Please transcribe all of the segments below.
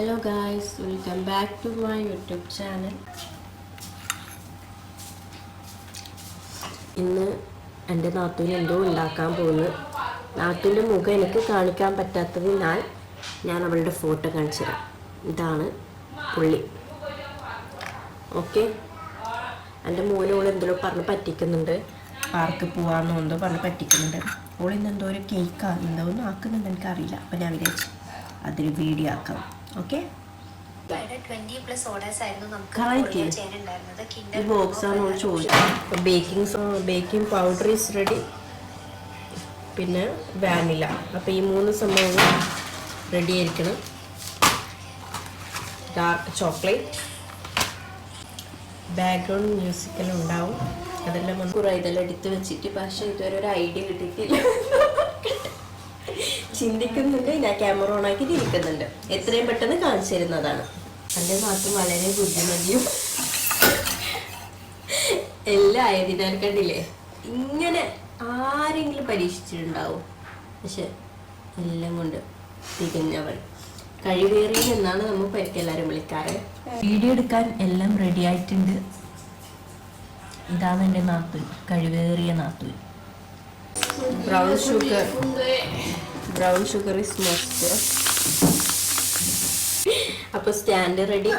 Hello guys welcome back to my YouTube channel ഇന്ന് എന്റെ നാത്തൂന് എന്തോ ഉണ്ടാക്കാൻ പോകുന്നു. നാത്തൂന്റെ മുഖം എനിക്ക് കാണിക്കാൻ പറ്റാത്തതിനാൽ ഞാൻ അവളുടെ ഫോട്ടോ കാണിച്ചു തരാം. ഇതാണ് പുള്ളി. ഓക്കെ? എന്റെ മോനോട് എന്തോ പറഞ്ഞ് പറ്റിക്കുന്നുണ്ട്. പാർക്ക് പോകാമെന്നോ എന്തോ പറഞ്ഞ് പറ്റിക്കുന്നുണ്ട്. ഓളിന്ന് ഇന്ന് എന്തോ ഒരു കേക്ക് എന്തോ ഒന്നും ആക്കുന്നുണ്ട് എനിക്കറിയില്ല. അപ്പം ഞാൻ വിചാരിച്ചു അതൊരു വീഡിയോ ആക്കാം. ഓക്കെ ഈ നമ്മൾ ചോദിച്ചത്? Baking baking powder is ready പിന്നെ വാനില അപ്പോൾ ഈ മൂന്ന് സംഭവങ്ങൾ റെഡി ആയിരിക്കണം. ഡാർക്ക് ചോക്ലേറ്റ് ബാക്ക്ഗ്രൗണ്ട് മ്യൂസിക്കെല്ലാം ഉണ്ടാവും. അതെല്ലാം കുറേ ഇതെല്ലാം എടുത്ത് വെച്ചിട്ട് പക്ഷേ ഇതുവരെ ഒരു ഐഡിയ കിട്ടിയിട്ടില്ല. ചിന്തിക്കുന്നുണ്ട് ഞാൻ ക്യാമറ ഓൺ ആക്കിയിട്ട് ഇരിക്കുന്നുണ്ട്. എത്രയും പെട്ടെന്ന് കാണിച്ചു തരുന്നതാണ്. എന്റെ നാട്ടിൽ വളരെ ബുദ്ധിമതിയും. എല്ലാം ആയതിനാൽ കണ്ടില്ലേ? ഇങ്ങനെ ആരെങ്കിലും പരീക്ഷിച്ചിട്ടുണ്ടാവും. പക്ഷെ എല്ലാം കൊണ്ട് തികഞ്ഞവൾ. കഴിവേറിയ എന്നാണ് നമ്മൾ പരിക്ക് എല്ലാവരും വിളിക്കാറ്. വീഡിയോ എടുക്കാൻ എല്ലാം റെഡി ആയിട്ടുണ്ട്. ഇതാണ് എന്റെ നാത്തൂൻ കഴിവേറിയ നാത്തൂൻ. Brown sugar brown sugar is must അപ്പോൾ സ്റ്റാൻഡ് റെഡി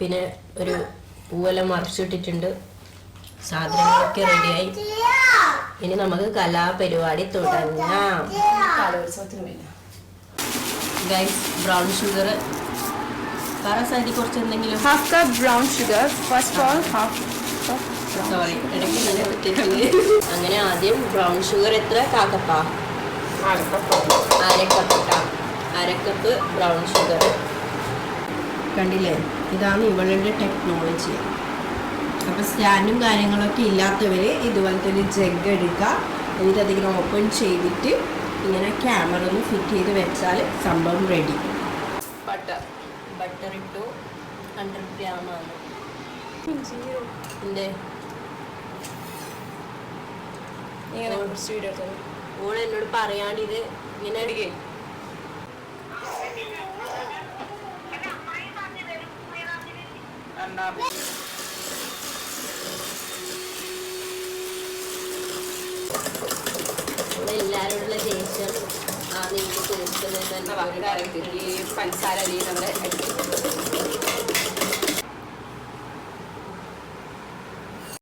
പിന്നെ ഒരു പൂവെല്ലാം മറിച്ചിട്ടിട്ടുണ്ട്. സാധനങ്ങളൊക്കെ റെഡിയായി ഇനി നമുക്ക് കലാപരിപാടി തുടങ്ങാം. ഗൈസ് ബ്രൗൺ ഷുഗർ സൈഡിൽ കുറച്ച് എന്തെങ്കിലും half cup brown സോറി ഇടയ്ക്ക് അങ്ങനെ ആദ്യം ബ്രൗൺ ഷുഗർ എത്ര കാക്കപ്പ? അരക്കപ്പ്. ബ്രൗൺ ഷുഗർ കണ്ടില്ലേ? ഇതാണ് ഇവളുടെ ടെക്നോളജി അപ്പോൾ സ്റ്റാൻഡും കാര്യങ്ങളൊക്കെ ഇല്ലാത്തവർ ഇതുപോലത്തെ ഒരു ജഗ് എടുക്കുക എന്നിട്ട് അതിങ്ങനെ ഓപ്പൺ ചെയ്തിട്ട് ഇങ്ങനെ ക്യാമറ ഒന്ന് ഫിറ്റ് ചെയ്ത് വെച്ചാൽ സംഭവം റെഡി ബട്ടർ ബട്ടർ ഇട്ടു. ഹൺഡ്രഡ് ഗ്രാമാണ് എന്റെ ഇങ്ങനെ. ഓൾ എന്നോട് പറയാണ്ട് ഇത് ഇങ്ങനെ അടിക്കേ എല്ലാരോടുള്ള ദേഷ്യം ആ നീ തീർക്കുന്നത് ഈ പഞ്ചസാര നമ്മുടെ